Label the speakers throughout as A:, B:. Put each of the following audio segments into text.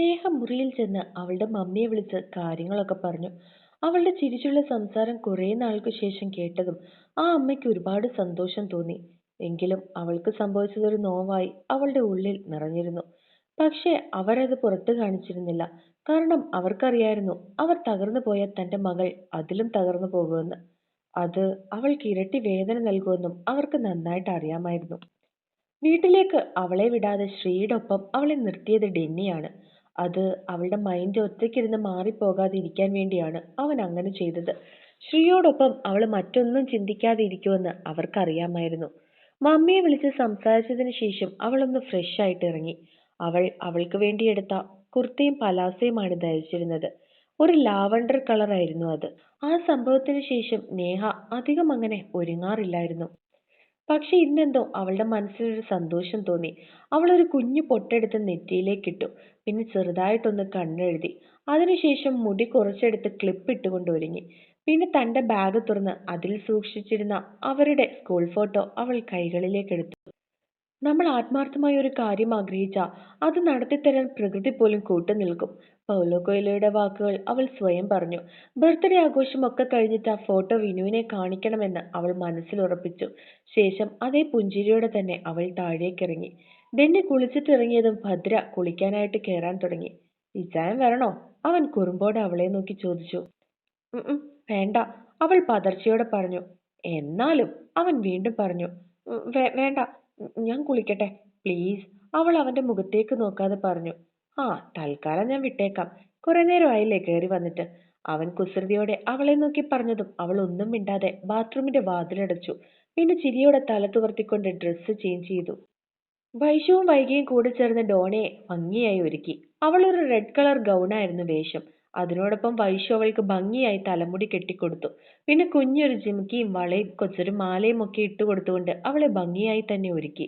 A: നേഹ മുറിയിൽ ചെന്ന് അവളുടെ മമ്മിയെ വിളിച്ച് കാര്യങ്ങളൊക്കെ പറഞ്ഞു. അവളുടെ ചിരിച്ചുള്ള സംസാരം കുറേ നാൾക്ക് ശേഷം കേട്ടതും ആ അമ്മയ്ക്ക് ഒരുപാട് സന്തോഷം തോന്നി. എങ്കിലും അവൾക്ക് സംഭവിച്ചതൊരു നോവായി അവളുടെ ഉള്ളിൽ നിറഞ്ഞിരുന്നു. പക്ഷേ അവരത് പുറത്തു കാണിച്ചിരുന്നില്ല. കാരണം അവർക്കറിയായിരുന്നു അവർ തകർന്നു പോയ തന്റെ മകൾ അതിലും തകർന്നു പോകുമെന്ന്. അത് അവൾക്ക് ഇരട്ടി വേദന നൽകുമെന്നും അവർക്ക് നന്നായിട്ട് അറിയാമായിരുന്നു. വീട്ടിലേക്ക് അവളെ വിടാതെ ശ്രീയുടെ ഒപ്പം അവളെ നിർത്തിയത് ഡെന്നിയാണ്. അത് അവളുടെ മൈൻഡ് ഒറ്റയ്ക്കിരുന്ന് മാറിപ്പോകാതെ ഇരിക്കാൻ വേണ്ടിയാണ് അവൻ അങ്ങനെ ചെയ്തത്. ശ്രീയോടൊപ്പം അവൾ മറ്റൊന്നും ചിന്തിക്കാതെ ഇരിക്കുമെന്ന് അവർക്കറിയാമായിരുന്നു. മമ്മിയെ വിളിച്ച് സംസാരിച്ചതിന് ശേഷം അവളൊന്ന് ഫ്രഷ് ആയിട്ട് ഇറങ്ങി. അവൾ അവൾക്ക് വേണ്ടി എടുത്ത കുർത്തയും പലാസയുമാണ് ധരിച്ചിരുന്നത്. ഒരു ലാവണ്ടർ കളറായിരുന്നു അത്. ആ സംഭവത്തിന് ശേഷം നേഹ അധികം അങ്ങനെ ഒരുങ്ങാറില്ലായിരുന്നു. പക്ഷെ ഇന്നെന്തോ അവളുടെ മനസ്സിലൊരു സന്തോഷം തോന്നി. അവൾ ഒരു കുഞ്ഞു പൊട്ടെടുത്ത് നെറ്റിയിലേക്കിട്ടു പിന്നെ ചെറുതായിട്ടൊന്ന് കണ്ണെഴുതി. അതിനുശേഷം മുടി കുറച്ചെടുത്ത് ക്ലിപ്പ് ഇട്ടുകൊണ്ട് ഒരുങ്ങി. പിന്നെ തന്റെ ബാഗ് തുറന്ന് അതിൽ സൂക്ഷിച്ചിരുന്ന അവരുടെ സ്കൂൾ ഫോട്ടോ അവൾ കൈകളിലേക്ക് എടുത്തു. നമ്മൾ ആത്മാർത്ഥമായി ഒരു കാര്യം ആഗ്രഹിച്ചാൽ അത് നടത്തിത്തരാൻ പ്രകൃതി പോലും കൂട്ടു നിൽക്കും. പൗലോ കൊയ്ലോയുടെ വാക്കുകൾ അവൾ സ്വയം പറഞ്ഞു. ബർത്ത്ഡേ ആഘോഷം ഒക്കെ കഴിഞ്ഞിട്ട് ആ ഫോട്ടോ വിനുവിനെ കാണിക്കണമെന്ന് അവൾ മനസ്സിൽ ഉറപ്പിച്ചു. ശേഷം അതേ പുഞ്ചിരിയോടെ തന്നെ അവൾ താഴേക്കിറങ്ങി. ഡെന്നി കുളിച്ചിട്ടിറങ്ങിയതും ഭദ്ര കുളിക്കാനായിട്ട് കയറാൻ തുടങ്ങി. ഇച്ചായം വരണോ? അവൻ കുറുമ്പോടെ അവളെ നോക്കി ചോദിച്ചു. "ഉം വേണ്ട. അവൾ പതർച്ചയോടെ പറഞ്ഞു. എന്നാലും അവൻ വീണ്ടും പറഞ്ഞു. വേണ്ട. ഞാൻ കുളിക്കട്ടെ പ്ലീസ് അവൾ അവന്റെ മുഖത്തേക്ക് നോക്കാതെ പറഞ്ഞു ആ തൽക്കാലം ഞാൻ വിട്ടേക്കാം. കുറെ നേരമായില്ലേ കയറി വന്നിട്ട്. അവൻ കുസൃതിയോടെ അവളെ നോക്കി പറഞ്ഞതും അവൾ ഒന്നും മിണ്ടാതെ ബാത്റൂമിന്റെ വാതിലടച്ചു. പിന്നെ ചിരിയോടെ തല തുവർത്തിക്കൊണ്ട് ഡ്രസ്സ് ചേഞ്ച് ചെയ്തു. വൈഷവും വൈകിയും കൂടെ ചേർന്ന് ഡോണയെ ഭംഗിയായി ഒരുക്കി. അവൾ ഒരു റെഡ് കളർ ഗൗണായിരുന്നു വേഷം. അതിനോടൊപ്പം വൈശു അവൾക്ക് ഭംഗിയായി തലമുടി കെട്ടിക്കൊടുത്തു. പിന്നെ കുഞ്ഞൊരു ജിമിക്കിയും വളയും കൊച്ചൊരു മാലയും ഒക്കെ ഇട്ട് കൊടുത്തുകൊണ്ട് അവളെ ഭംഗിയായി തന്നെ ഒരുക്കി.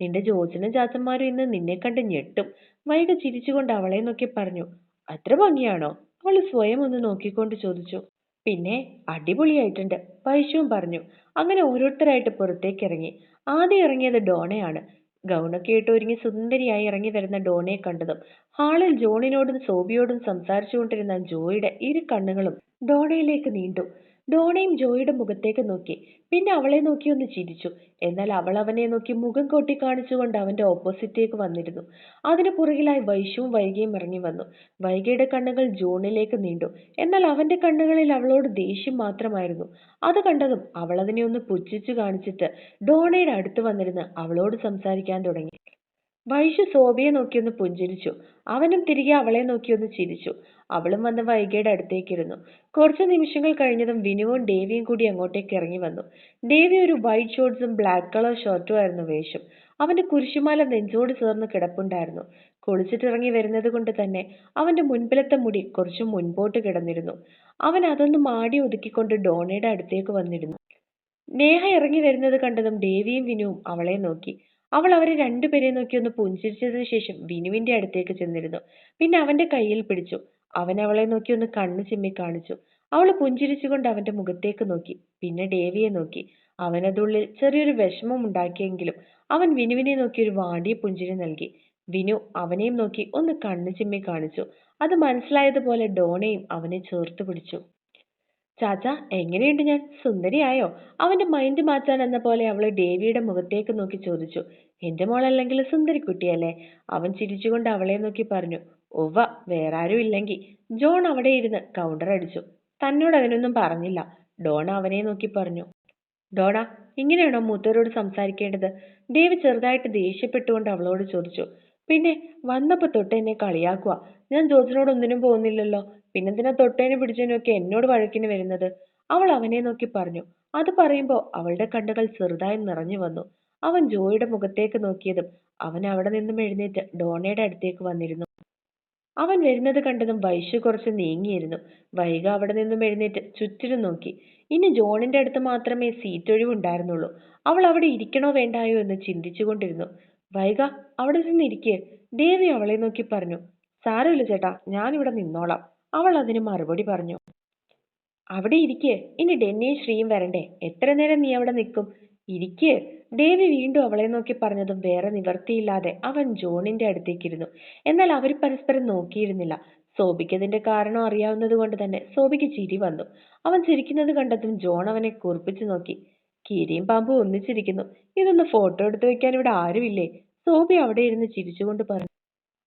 A: നിന്റെ ജോജനും ചാച്ചന്മാരും ഇന്ന് നിന്നെ കണ്ട് ഞെട്ടും. വൈക ചിരിച്ചുകൊണ്ട് അവളെ നോക്കി പറഞ്ഞു അത്ര ഭംഗിയാണോ? അവൾ സ്വയം ഒന്ന് നോക്കിക്കൊണ്ട് ചോദിച്ചു. പിന്നെ അടിപൊളിയായിട്ടുണ്ട് വൈശുവും പറഞ്ഞു. അങ്ങനെ ഓരോരുത്തരായിട്ട് പുറത്തേക്ക് ഇറങ്ങി. ആദ്യം ഇറങ്ങിയത് ഡോണയാണ്. ഗൗണൊക്കെ ഇട്ട് ഒരുങ്ങി സുന്ദരിയായി ഇറങ്ങി വരുന്ന ഡോണയെ കണ്ടതും ഹാളിൽ ജോണിനോടും സോബിയോടും സംസാരിച്ചുകൊണ്ടിരുന്ന ജോയുടെ ഇരു കണ്ണുകളും ഡോണയിലേക്ക് നീണ്ടു. ഡോണയും ജോയിയുടെ മുഖത്തേക്ക് നോക്കി. പിന്നെ അവളെ നോക്കി ഒന്ന് ചിരിച്ചു. എന്നാൽ അവൾ അവനെ നോക്കി മുഖം കൊട്ടി കാണിച്ചുകൊണ്ട് അവന്റെ ഓപ്പോസിറ്റേക്ക് വന്നിരുന്നു. അതിന് പുറകിലായി വൈശുവും വൈകിയും ഇറങ്ങി വന്നു. വൈകിയുടെ കണ്ണുകൾ ജോണിലേക്ക് നീണ്ടു. എന്നാൽ അവന്റെ കണ്ണുകളിൽ അവളോട് ദേഷ്യം മാത്രമായിരുന്നു. അത് കണ്ടതും അവൾ അതിനെ ഒന്ന് പുച്ഛിച്ചു കാണിച്ചിട്ട് ഡോണയുടെ അടുത്ത് വന്നിരുന്ന് അവളോട് സംസാരിക്കാൻ തുടങ്ങി. വൈശു ശോഭയെ നോക്കിയൊന്ന് പുഞ്ചിരിച്ചു. അവനും തിരികെ അവളെ നോക്കിയൊന്ന് ചിരിച്ചു. അവളും വന്ന് വൈകിയുടെ അടുത്തേക്കിരുന്നു. കുറച്ച് നിമിഷങ്ങൾ കഴിഞ്ഞതും വിനുവും ദേവിയും കൂടി അങ്ങോട്ടേക്ക് ഇറങ്ങി വന്നു. ദേവി ഒരു വൈറ്റ് ഷോർട്ട്സും ബ്ലാക്ക് കളർ ഷർട്ടും ആയിരുന്നു വേഷം. അവന്റെ കുരിശുമാല നെഞ്ചോട് ചേർന്ന് കിടപ്പുണ്ടായിരുന്നു. കുളിച്ചിട്ടിറങ്ങി വരുന്നത് കൊണ്ട് തന്നെ അവന്റെ മുൻപിലത്തെ മുടി കുറച്ച് മുൻപോട്ട് കിടന്നിരുന്നു. അവൻ അതൊന്ന് മാടി ഒതുക്കിക്കൊണ്ട് ഡോണയുടെ അടുത്തേക്ക് വന്നിരുന്നു. നേഹ ഇറങ്ങി വരുന്നത് കണ്ടതും ദേവിയും വിനുവും അവളെ നോക്കി. അവൾ അവരെ രണ്ടുപേരെയും നോക്കി ഒന്ന് പുഞ്ചിരിച്ചതിന് ശേഷം വിനുവിന്റെ അടുത്തേക്ക് ചെന്നിരുന്നു. പിന്നെ അവന്റെ കയ്യിൽ പിടിച്ചു. അവൻ അവളെ നോക്കി ഒന്ന് കണ്ണു ചിമ്മി കാണിച്ചു. അവൾ പുഞ്ചിരിച്ചുകൊണ്ട് അവന്റെ മുഖത്തേക്ക് നോക്കി. പിന്നെ ഡേവിയെ നോക്കി. അവനതുള്ളിൽ ചെറിയൊരു വിഷമം ഉണ്ടാക്കിയെങ്കിലും അവൻ വിനുവിനെ നോക്കി ഒരു വാടിയ പുഞ്ചിരി നൽകി. വിനു അവനെയും നോക്കി ഒന്ന് കണ്ണു ചിമ്മി കാണിച്ചു. അത് മനസ്സിലായതുപോലെ ഡോണയും അവനെ ചേർത്ത് പിടിച്ചു. ചാച്ച എങ്ങനെയുണ്ട് ഞാൻ? സുന്ദരിയായോ? അവന്റെ മൈൻഡ് മാറ്റാൻ എന്ന പോലെ അവൾ ഡേവിയുടെ മുഖത്തേക്ക് നോക്കി ചോദിച്ചു. എന്റെ മോളല്ലെങ്കിൽ സുന്ദരിക്കുട്ടിയല്ലേ? അവൻ ചിരിച്ചുകൊണ്ട് അവളെ നോക്കി പറഞ്ഞു. ഒവ്വ ആരും ഇല്ലെങ്കിൽ ജോൺ അവിടെ ഇരുന്ന് കൗണ്ടർ അടിച്ചു. തന്നോട് അവനൊന്നും പറഞ്ഞില്ല. ഡോണ അവനെ നോക്കി പറഞ്ഞു. ഡോണ ഇങ്ങനെയാണോ മൂത്തവരോട് സംസാരിക്കേണ്ടത്? ദേവി ചെറുതായിട്ട് ദേഷ്യപ്പെട്ടുകൊണ്ട് അവളോട് ചോദിച്ചു. പിന്നെ വന്നപ്പോ തൊട്ട് എന്നെ കളിയാക്കുക ഞാൻ ജോസിനോട് ഒന്നിനും പോകുന്നില്ലല്ലോ. പിന്നെന്തിനാ തൊട്ടേനെ പിടിച്ചതിനൊക്കെ എന്നോട് വഴക്കിന് വരുന്നത്? അവൾ അവനെ നോക്കി പറഞ്ഞു. അത് പറയുമ്പോൾ അവളുടെ കണ്ണുകൾ ചെറുതായി നിറഞ്ഞു വന്നു. അവൻ ജോയിയുടെ മുഖത്തേക്ക് നോക്കിയതും അവൻ അവിടെ നിന്നും എഴുന്നേറ്റ് ഡോണയുടെ അടുത്തേക്ക് വന്നിരുന്നു. അവൻ വരുന്നത് കണ്ടതും വൈശു കുറച്ച് നീങ്ങിയിരുന്നു. വൈക അവിടെ നിന്നും എഴുന്നേറ്റ് ചുറ്റിലും നോക്കി. ഇനി ജോണിന്റെ അടുത്ത് മാത്രമേ സീറ്റ് ഒഴിവുണ്ടായിരുന്നുള്ളൂ. അവൾ അവിടെ ഇരിക്കണോ വേണ്ടായോ എന്ന് ചിന്തിച്ചുകൊണ്ടിരുന്നു. വൈക അവിടെ ചെന്നിരിക്കേ ദേവി അവളെ നോക്കി പറഞ്ഞു. സാരമില്ല ചേട്ടാ ഞാനിവിടെ നിന്നോളാം. അവൾ അതിന് മറുപടി പറഞ്ഞു. അവിടെ ഇരിക്ക്. ഇനി ഡെന്നിയും ശ്രീയും വരണ്ടേ? എത്ര നേരം നീ അവിടെ നിൽക്കും? ഇരിക്ക്. ദേവി വീണ്ടും അവളെ നോക്കി പറഞ്ഞതും വേറെ നിവർത്തിയില്ലാതെ അവൻ ജോണിന്റെ അടുത്തേക്കിരുന്നു. എന്നാൽ അവർ പരസ്പരം നോക്കിയിരുന്നില്ല. സോബിക്കതിന്റെ കാരണം അറിയാവുന്നത് കൊണ്ട് തന്നെ സോബിക്ക് ചിരി വന്നു. അവൻ ചിരിക്കുന്നത് കണ്ടതും ജോൺ അവനെ കുറിപ്പിച്ചു നോക്കി. കീരിയും പാമ്പും ഒന്നിച്ചിരിക്കുന്നു. ഇതൊന്ന് ഫോട്ടോ എടുത്തു വെക്കാൻ ഇവിടെ ആരുമില്ലേ? സോബി അവിടെ ഇരുന്ന് ചിരിച്ചുകൊണ്ട് പറഞ്ഞു.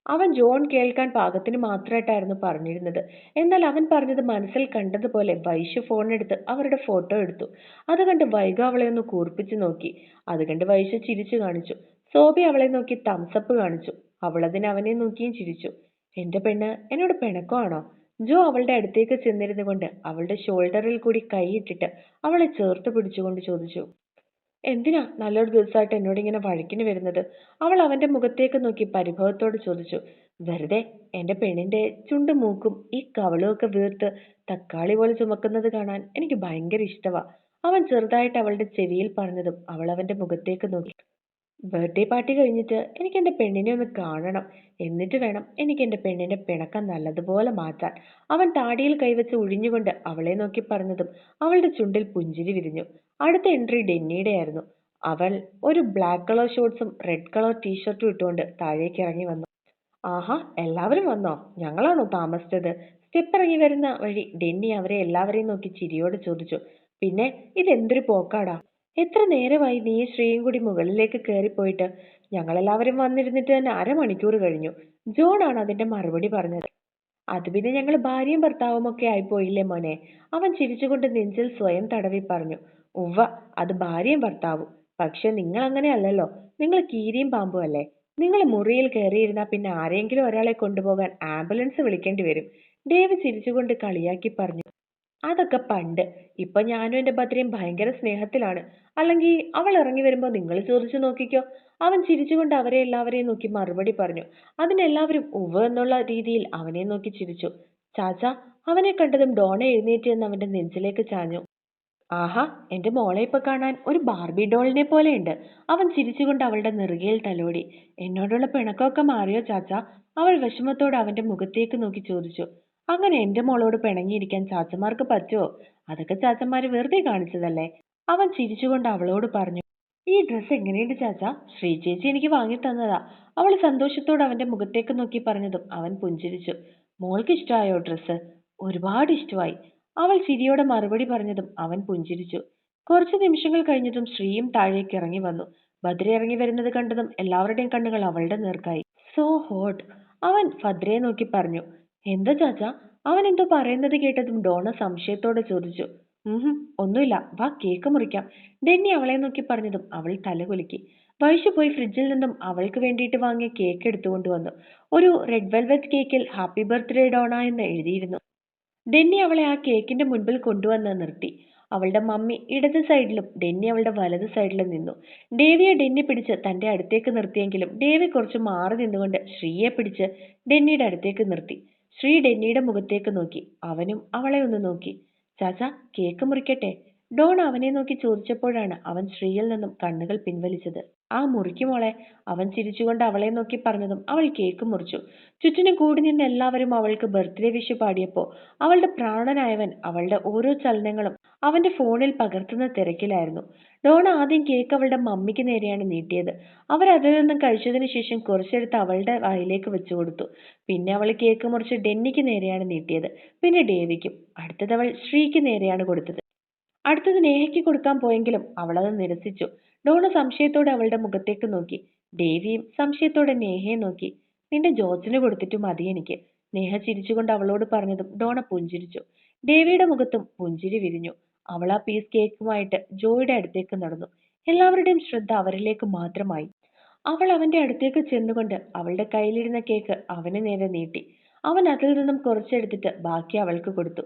A: അവൻ ജോൺ കേൾക്കാൻ പാകത്തിന് മാത്രമായിട്ടായിരുന്നു പറഞ്ഞിരുന്നത്. എന്നാൽ അവൻ പറഞ്ഞത് മനസ്സിൽ കണ്ടതുപോലെ വൈശു ഫോൺ ഫോണെടുത്ത് അവരുടെ ഫോട്ടോ എടുത്തു. അത് കണ്ട് വൈഗ അവളെ ഒന്ന് കൂർപ്പിച്ചു നോക്കി. അത് കണ്ട് വൈശു ചിരിച്ചു കാണിച്ചു. സോബി അവളെ നോക്കി തംസപ്പ് കാണിച്ചു. അവളതിന് അവനെ നോക്കിയും ചിരിച്ചു. എന്റെ പെണ്ണ് എന്നോട് പിണക്കമാണോ? ജോ അവളുടെ അടുത്തേക്ക് ചെന്നിരുന്നു കൊണ്ട് അവളുടെ ഷോൾഡറിൽ കൂടി കൈയിട്ടിട്ട് അവളെ ചേർത്ത് പിടിച്ചുകൊണ്ട് ചോദിച്ചു. എന്തിനാ നല്ലൊരു ദിവസമായിട്ട് എന്നോട് ഇങ്ങനെ വഴക്കിന് വരുന്നത്? അവൾ അവന്റെ മുഖത്തേക്ക് നോക്കി പരിഭവത്തോട് ചോദിച്ചു വെറുതെ എന്റെ പെണ്ണിന്റെ ചുണ്ടും മൂക്കും ഈ കവളും ഒക്കെ വീർത്ത് തക്കാളി പോലെ ചുമക്കുന്നത് കാണാൻ എനിക്ക് ഭയങ്കര ഇഷ്ടവാ. അവൻ ചെറുതായിട്ട് അവളുടെ ചെവിയിൽ പറഞ്ഞതും അവൾ അവന്റെ മുഖത്തേക്ക് നോക്കി ബർത്ത്ഡേ പാർട്ടി കഴിഞ്ഞിട്ട് എനിക്ക് എന്റെ പെണ്ണിനെ ഒന്ന് കാണണം. എന്നിട്ട് വേണം എനിക്ക് എന്റെ പെണ്ണിന്റെ പിണക്കം നല്ലതുപോലെ മാറ്റാൻ. അവൻ താടിയിൽ കൈവച്ച് ഉഴിഞ്ഞുകൊണ്ട് അവളെ നോക്കി പറഞ്ഞതും അവളുടെ ചുണ്ടിൽ പുഞ്ചിരി വിരിഞ്ഞു. അടുത്ത എൻട്രി ഡെന്നിയുടെ ആയിരുന്നു. അവൾ ഒരു ബ്ലാക്ക് കളർ ഷോർട്സും റെഡ് കളർ ടീഷർട്ടും ഇട്ടുകൊണ്ട് താഴേക്ക് ഇറങ്ങി വന്നു. ആഹാ എല്ലാവരും വന്നോ? ഞങ്ങളാണോ താമസിച്ചത്? സ്റ്റെപ്പ് ഇറങ്ങി വരുന്ന വഴി ഡെന്നി അവരെ എല്ലാവരെയും നോക്കി ചിരിയോട് ചോദിച്ചു. പിന്നെ ഇതെന്തൊരു പോക്കാടാ? എത്ര നേരമായി നീ ശ്രീയും കൂടി മുകളിലേക്ക് കയറിപ്പോയിട്ട്? ഞങ്ങളെല്ലാവരും വന്നിരുന്നിട്ട് തന്നെ അരമണിക്കൂർ കഴിഞ്ഞു. ജോണാണ് അതിന്റെ മറുപടി പറഞ്ഞത്. അത് പിന്നെ ഞങ്ങൾ ഭാര്യയും ഭർത്താവും ഒക്കെ ആയിപ്പോയില്ലേ മോനെ? അവൻ ചിരിച്ചുകൊണ്ട് നെഞ്ചിൽ സ്വയം തടവി പറഞ്ഞു. ഉവ്വ അത് ഭാര്യയും ഭർത്താവും. പക്ഷെ നിങ്ങൾ അങ്ങനെ അല്ലല്ലോ നിങ്ങൾ കീരിയും പാമ്പും അല്ലേ? നിങ്ങൾ മുറിയിൽ കയറിയിരുന്നാൽ പിന്നെ ആരെങ്കിലും ഒരാളെ കൊണ്ടുപോകാൻ ആംബുലൻസ് വിളിക്കേണ്ടി വരും. ഡേവ് ചിരിച്ചുകൊണ്ട് കളിയാക്കി പറഞ്ഞു അതൊക്കെ പണ്ട്. ഇപ്പൊ ഞാനും എന്റെ ഭദ്രയും ഭയങ്കര സ്നേഹത്തിലാണ്. അല്ലെങ്കിൽ അവൾ ഇറങ്ങി വരുമ്പോൾ നിങ്ങൾ ചോദിച്ചു നോക്കിക്കോ. അവൻ ചിരിച്ചുകൊണ്ട് അവരെ എല്ലാവരെയും നോക്കി മറുപടി പറഞ്ഞു അതിനെല്ലാവരും ഉവ്വ് എന്നുള്ള രീതിയിൽ അവനെ നോക്കി ചിരിച്ചു. ചാച്ച അവനെ കണ്ടതും ഡോണ എഴുന്നേറ്റ് എന്ന് അവന്റെ നെഞ്ചിലേക്ക് ചാഞ്ഞു. ആഹാ എന്റെ മോളെ ഇപ്പൊ കാണാൻ ഒരു ബാർബി ഡോളിനെ പോലെയുണ്ട്. അവൻ ചിരിച്ചുകൊണ്ട് അവളുടെ നെറുകയിൽ തലോടി. എന്നോടുള്ള പിണക്കമൊക്കെ മാറിയോ ചാച്ച? അവൾ വിഷമത്തോടെ അവന്റെ മുഖത്തേക്ക് നോക്കി ചോദിച്ചു. അങ്ങനെ എന്റെ മോളോട് പിണങ്ങിയിരിക്കാൻ ചാച്ചമാർക്ക് പറ്റുമോ അതൊക്കെ ചാച്ചന്മാര് വെറുതെ കാണിച്ചതല്ലേ? അവൻ ചിരിച്ചുകൊണ്ട് അവളോട് പറഞ്ഞു ഈ ഡ്രസ്സ് എങ്ങനെയുണ്ട് ചാച്ച? ശ്രീ ചേച്ചി എനിക്ക് വാങ്ങി തന്നതാ. അവൾ സന്തോഷത്തോടെ അവന്റെ മുഖത്തേക്ക് നോക്കി പറഞ്ഞതും അവൻ പുഞ്ചിരിച്ചു. മോൾക്ക് ഇഷ്ടമായോ ഡ്രസ്സ്? ഒരുപാട് ഇഷ്ടമായി. അവൾ ചിരിയോടെ മറുപടി പറഞ്ഞതും അവൻ പുഞ്ചിരിച്ചു. കുറച്ചു നിമിഷങ്ങൾ കഴിഞ്ഞതും ശ്രീയും താഴേക്ക് ഇറങ്ങി വന്നു. ഭദ്ര ഇറങ്ങി വരുന്നത് കണ്ടതും എല്ലാവരുടെയും കണ്ണുകൾ അവളുടെ നേർക്കായി. സോ ഹോട്ട് അവൻ ഭദ്രയെ നോക്കി പറഞ്ഞു. എന്താ ചാച്ച? അവൻ എന്തോ പറയുന്നത് കേട്ടതും ഡോണ സംശയത്തോടെ ചോദിച്ചു. ഒന്നുമില്ല. വാ കേക്ക് മുറിക്കാം. ഡെന്നി അവളെ നോക്കി പറഞ്ഞതും അവൾ തലകുലുക്കി വൈശു പോയി ഫ്രിഡ്ജിൽ നിന്നും അവൾക്ക് വേണ്ടിയിട്ട് വാങ്ങിയ കേക്ക് എടുത്തുകൊണ്ട് വന്നു. ഒരു റെഡ് വെൽവെറ്റ് കേക്കിൽ ഹാപ്പി ബർത്ത്ഡേ ഡോണ എന്ന് എഴുതിയിരുന്നു. ഡെന്നി അവളെ ആ കേക്കിന്റെ മുൻപിൽ കൊണ്ടുവന്ന് നിർത്തി. അവളുടെ മമ്മി ഇടത് സൈഡിലും ഡെന്നി അവളുടെ വലത് സൈഡിലും നിന്നു. ഡേവിയെ ഡെന്നി പിടിച്ച് തന്റെ അടുത്തേക്ക് നിർത്തിയെങ്കിലും ഡേവി കുറച്ച് മാറി നിന്നുകൊണ്ട് ശ്രീയെ പിടിച്ച് ഡെന്നിയുടെ അടുത്തേക്ക് നിർത്തി. ശ്രീ ഡെന്നിയുടെ മുഖത്തേക്ക് നോക്കി. അവനും അവളെ ഒന്ന് നോക്കി. ചാച്ച കേക്ക് മുറിക്കട്ടെ? ഡോൺ അവനെ നോക്കി ചോദിച്ചപ്പോഴാണ് അവൻ ശ്രീയിൽ നിന്നും കണ്ണുകൾ പിൻവലിച്ചത്. ആ മുറിക്ക് മോളെ അവൻ ചിരിച്ചുകൊണ്ട് അവളെ നോക്കി പറഞ്ഞതും അവൾ കേക്ക് മുറിച്ചു. ചുറ്റിനും കൂടി നിന്ന് എല്ലാവരും അവൾക്ക് ബർത്ത്ഡേ വിഷ് പാടിയപ്പോ അവളുടെ പ്രാണനായവൻ അവളുടെ ഓരോ ചലനങ്ങളും അവന്റെ ഫോണിൽ പകർത്തുന്ന തിരക്കിലായിരുന്നു. ഡോൺ ആദ്യം കേക്ക് അവളുടെ മമ്മിക്ക് നേരെയാണ് നീട്ടിയത്. അവർ അതിൽ നിന്നും കഴിച്ചതിന് ശേഷം കുറച്ചെടുത്ത് അവളുടെ വായിലേക്ക് വെച്ചു കൊടുത്തു. പിന്നെ അവൾ കേക്ക് മുറിച്ച് ഡെന്നിക്ക് നേരെയാണ് നീട്ടിയത്. പിന്നെ ഡേവിക്കും. അടുത്തത് അവൾ ശ്രീക്ക് നേരെയാണ് കൊടുത്തത്. അടുത്തത് നേഹയ്ക്ക് കൊടുക്കാൻ പോയെങ്കിലും അവളത് നിരസിച്ചു. ഡോണ സംശയത്തോടെ അവളുടെ മുഖത്തേക്ക് നോക്കി. ദേവിയും സംശയത്തോടെ നേഹയെ നോക്കി. നിന്റെ ജോർജിന് കൊടുത്തിട്ട് മതി എനിക്ക്. നേഹ ചിരിച്ചുകൊണ്ട് അവളോട് പറഞ്ഞതും ഡോണ പുഞ്ചിരിച്ചു. ദേവിയുടെ മുഖത്തും പുഞ്ചിരി വിരിഞ്ഞു. അവൾ ആ പീസ് കേക്കുമായിട്ട് ജോയുടെ അടുത്തേക്ക് നടന്നു. എല്ലാവരുടെയും ശ്രദ്ധ അവരിലേക്ക് മാത്രമായി. അവൾ അവന്റെ അടുത്തേക്ക് ചെന്നുകൊണ്ട് അവളുടെ കയ്യിലിരുന്ന കേക്ക് അവന് നേരെ നീട്ടി. അവൻ അതിൽ നിന്നും കുറച്ചെടുത്തിട്ട് ബാക്കി അവൾക്ക് കൊടുത്തു.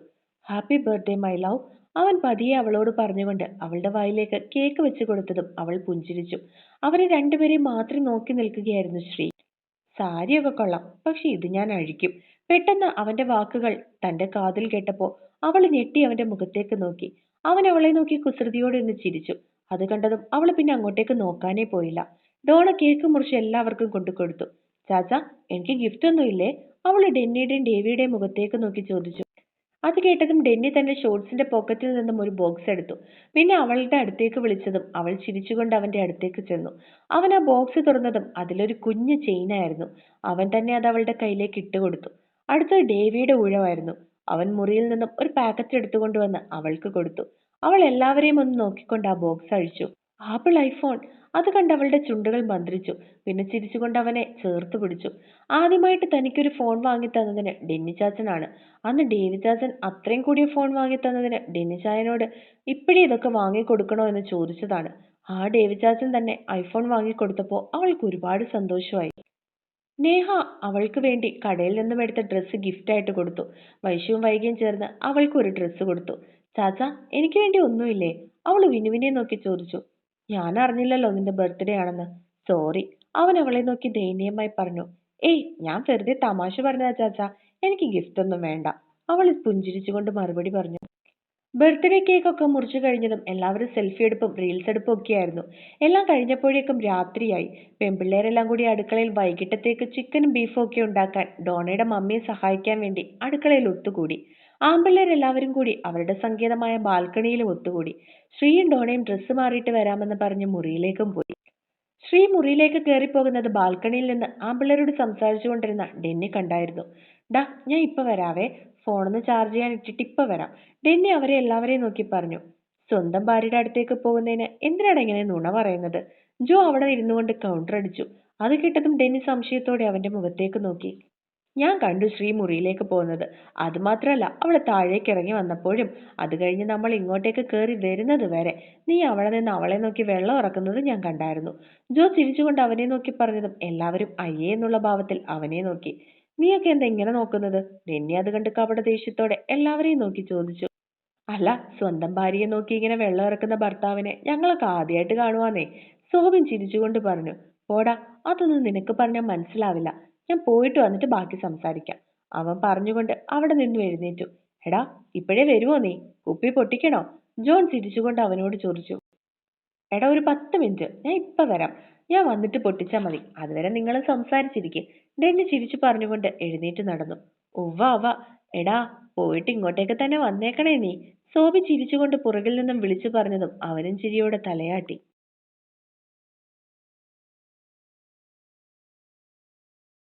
A: ഹാപ്പി ബർത്ത്ഡേ മൈ ലവ് അവൻ പതിയെ അവളോട് പറഞ്ഞുകൊണ്ട് അവളുടെ വായിലേക്ക് കേക്ക് വെച്ചു കൊടുത്തതും അവൾ പുഞ്ചിരിച്ചു. അവരെ രണ്ടുപേരെയും മാത്രം നോക്കി നിൽക്കുകയായിരുന്നു ശ്രീ. സാരിയൊക്കെ കൊള്ളാം പക്ഷെ ഇത് ഞാൻ അഴിക്കും. പെട്ടെന്ന് അവന്റെ വാക്കുകൾ തന്റെ കാതിൽ കേട്ടപ്പോ അവൾ ഞെട്ടി അവന്റെ മുഖത്തേക്ക് നോക്കി. അവൻ അവളെ നോക്കി കുസൃതിയോടെ ഒന്ന് ചിരിച്ചു. അത് കണ്ടതും അവൾ പിന്നെ അങ്ങോട്ടേക്ക് നോക്കാനേ പോയില്ല. ഡോണ കേക്ക് മുറിച്ച് എല്ലാവർക്കും കൊണ്ടു കൊടുത്തു. ചാച്ച എനിക്ക് ഗിഫ്റ്റ് ഒന്നും ഇല്ലേ? അവൾ ഡെന്നിയുടെയും ഡേവിയുടെയും മുഖത്തേക്ക് നോക്കി ചോദിച്ചു. അത് കേട്ടതും ഡെന്നി തന്റെ ഷോർട്സിന്റെ പോക്കറ്റിൽ നിന്നും ഒരു ബോക്സ് എടുത്തു. പിന്നെ അവളുടെ അടുത്തേക്ക് വിളിച്ചതും അവൾ ചിരിച്ചുകൊണ്ട് അവന്റെ അടുത്തേക്ക് ചെന്നു. അവൻ ആ ബോക്സ് തുറന്നതും അതിലൊരു കുഞ്ഞു ചെയിനായിരുന്നു അവൻ തന്നെ അത് അവളുടെ കയ്യിലേക്ക് ഇട്ടുകൊടുത്തു അടുത്തത് ഡേവിയുടെ ഊഴമായിരുന്നു. അവൻ മുറിയിൽ നിന്നും ഒരു പാക്കറ്റ് എടുത്തുകൊണ്ടുവന്ന് അവൾക്ക് കൊടുത്തു. അവൾ എല്ലാവരെയും ഒന്ന് നോക്കിക്കൊണ്ട് ആ ബോക്സ് അഴിച്ചു. Apple iPhone. അത് കണ്ട് അവളുടെ ചുണ്ടുകൾ മന്ത്രിച്ചു. പിന്നെ ചിരിച്ചുകൊണ്ട് അവനെ ചേർത്ത് പിടിച്ചു. ആദ്യമായിട്ട് തനിക്കൊരു ഫോൺ വാങ്ങി തന്നതിന് ഡെന്നി ചാച്ചനാണ്. അന്ന് ഡേവി ചാച്ചൻ അത്രയും കൂടിയ ഫോൺ വാങ്ങി തന്നതിന് ഡെന്നി ചായനോട് ഇപ്പഴേ ഇതൊക്കെ വാങ്ങിക്കൊടുക്കണോ എന്ന് ചോദിച്ചതാണ്. ആ ഡേവി ചാച്ചൻ തന്നെ ഐഫോൺ വാങ്ങിക്കൊടുത്തപ്പോൾ അവൾക്ക് ഒരുപാട് സന്തോഷമായി. നേഹ അവൾക്ക് വേണ്ടി കടയിൽ നിന്നും എടുത്ത ഡ്രസ്സ് ഗിഫ്റ്റ് ആയിട്ട് കൊടുത്തു. വൈശുവും വൈകിയും ചേർന്ന് അവൾക്ക് ഒരു ഡ്രസ്സ് കൊടുത്തു. ചാച്ച എനിക്ക് വേണ്ടി ഒന്നുമില്ലേ? അവൾ വിനുവിനെ നോക്കി ചോദിച്ചു. ഞാൻ അറിഞ്ഞില്ലല്ലോ നിന്റെ ബർത്ത്ഡേ ആണെന്ന്. സോറി അവൻ അവളെ നോക്കി ദയനീയമായി പറഞ്ഞു. ഏയ് ഞാൻ വെറുതെ തമാശ പറഞ്ഞതാ ചാച്ച. എനിക്ക് ഗിഫ്റ്റ് ഒന്നും വേണ്ട. അവൾ പുഞ്ചിരിച്ചുകൊണ്ട് മറുപടി പറഞ്ഞു. ബർത്ത്ഡേ കേക്കൊക്കെ മുറിച്ചു കഴിഞ്ഞതും എല്ലാവരും സെൽഫി എടുപ്പും റീൽസ് എടുപ്പും ഒക്കെയായിരുന്നു എല്ലാം കഴിഞ്ഞപ്പോഴേക്കും രാത്രിയായി. പെൺപിള്ളേരെല്ലാം കൂടി അടുക്കളയിൽ വൈകിട്ടത്തേക്ക് ചിക്കനും ബീഫും ഒക്കെ ഉണ്ടാക്കാൻ ഡോണയുടെ മമ്മിയെ സഹായിക്കാൻ വേണ്ടി അടുക്കളയിൽ ഒത്തുകൂടി. ആമ്പിള്ളേരെല്ലാവരും കൂടി അവരുടെ സങ്കേതമായ ബാൽക്കണിയിലും ഒത്തുകൂടി. ശ്രീയും ഡോണയും ഡ്രസ്സ് മാറിയിട്ട് വരാമെന്ന് പറഞ്ഞ് മുറിയിലേക്കും പോയി. ശ്രീ മുറിയിലേക്ക് കയറിപ്പോകുന്നത് ബാൽക്കണിയിൽ നിന്ന് ആമ്പിള്ളേരോട് സംസാരിച്ചുകൊണ്ടിരുന്ന ഡെന്നി കണ്ടായിരുന്നു. ഡാ ഞാൻ ഇപ്പൊ വരാവേ. ഫോണൊന്ന് ചാർജ് ചെയ്യാൻ ഇട്ടിട്ട് ഇപ്പൊ വരാം. ഡെന്നി അവരെ എല്ലാവരെയും നോക്കി പറഞ്ഞു. സ്വന്തം ഭാര്യയുടെ അടുത്തേക്ക് പോകുന്നതിന് എന്തിനാണ് ഇങ്ങനെ നുണ പറയുന്നത്? ജോ അവിടെ ഇരുന്നു കൊണ്ട് കൗണ്ടർ അടിച്ചു. അത് കേട്ടതും ഡെന്നി സംശയത്തോടെ അവന്റെ മുഖത്തേക്ക് നോക്കി. ഞാൻ കണ്ടു ശ്രീ മുറിയിലേക്ക് പോകുന്നത്. അതുമാത്രമല്ല അവൾ താഴേക്ക് ഇറങ്ങി വന്നപ്പോഴും അത് കഴിഞ്ഞ് നമ്മൾ ഇങ്ങോട്ടേക്ക് കയറി വരുന്നത് വരെ നീ അവിടെ നിന്ന് അവളെ നോക്കി വെള്ളം ഇറക്കുന്നത് ഞാൻ കണ്ടായിരുന്നു. ജോ ചിരിച്ചുകൊണ്ട് അവനെ നോക്കി പറഞ്ഞതും എല്ലാവരും അയ്യേ എന്നുള്ള ഭാവത്തിൽ അവനെ നോക്കി. നീയൊക്കെ എന്താ ഇങ്ങനെ നോക്കുന്നത്? ഡെന്നി അത് കണ്ട് കപട ദേഷ്യത്തോടെ എല്ലാവരെയും നോക്കി ചോദിച്ചു. അല്ല സ്വന്തം ഭാര്യയെ നോക്കി ഇങ്ങനെ വെള്ളം ഇറക്കുന്ന ഭർത്താവിനെ ഞങ്ങളൊക്കെ ആദ്യമായിട്ട് കാണുവാന്നേ. സോബിൻ ചിരിച്ചുകൊണ്ട് പറഞ്ഞു പോടാ അതൊന്നും നിനക്ക് പറഞ്ഞാൽ മനസ്സിലാവില്ല. ഞാൻ പോയിട്ട് വന്നിട്ട് ബാക്കി സംസാരിക്കാം. അവൻ പറഞ്ഞുകൊണ്ട് അവിടെ നിന്ന് എഴുന്നേറ്റു. എടാ ഇപ്പോഴേ വരുമോ നീ? കുപ്പി പൊട്ടിക്കണോ? ജോൺ ചിരിച്ചുകൊണ്ട് അവനോട് ചോദിച്ചു. എടാ ഒരു പത്ത് മിനിറ്റ്. ഞാൻ ഇപ്പൊ വരാം. ഞാൻ വന്നിട്ട് പൊട്ടിച്ചാൽ മതി. അതുവരെ നിങ്ങൾ സംസാരിച്ചിരിക്കെ. ഡെന്നി ചിരിച്ചു പറഞ്ഞുകൊണ്ട് എഴുന്നേറ്റ് നടന്നു. ഉവ്വ അവ എടാ പോയിട്ട് ഇങ്ങോട്ടേക്ക് തന്നെ വന്നേക്കണേ നീ. സോബി ചിരിച്ചുകൊണ്ട് പുറകിൽ നിന്നും വിളിച്ചു പറഞ്ഞതും അവനും ചിരിയോടെ തലയാട്ടി.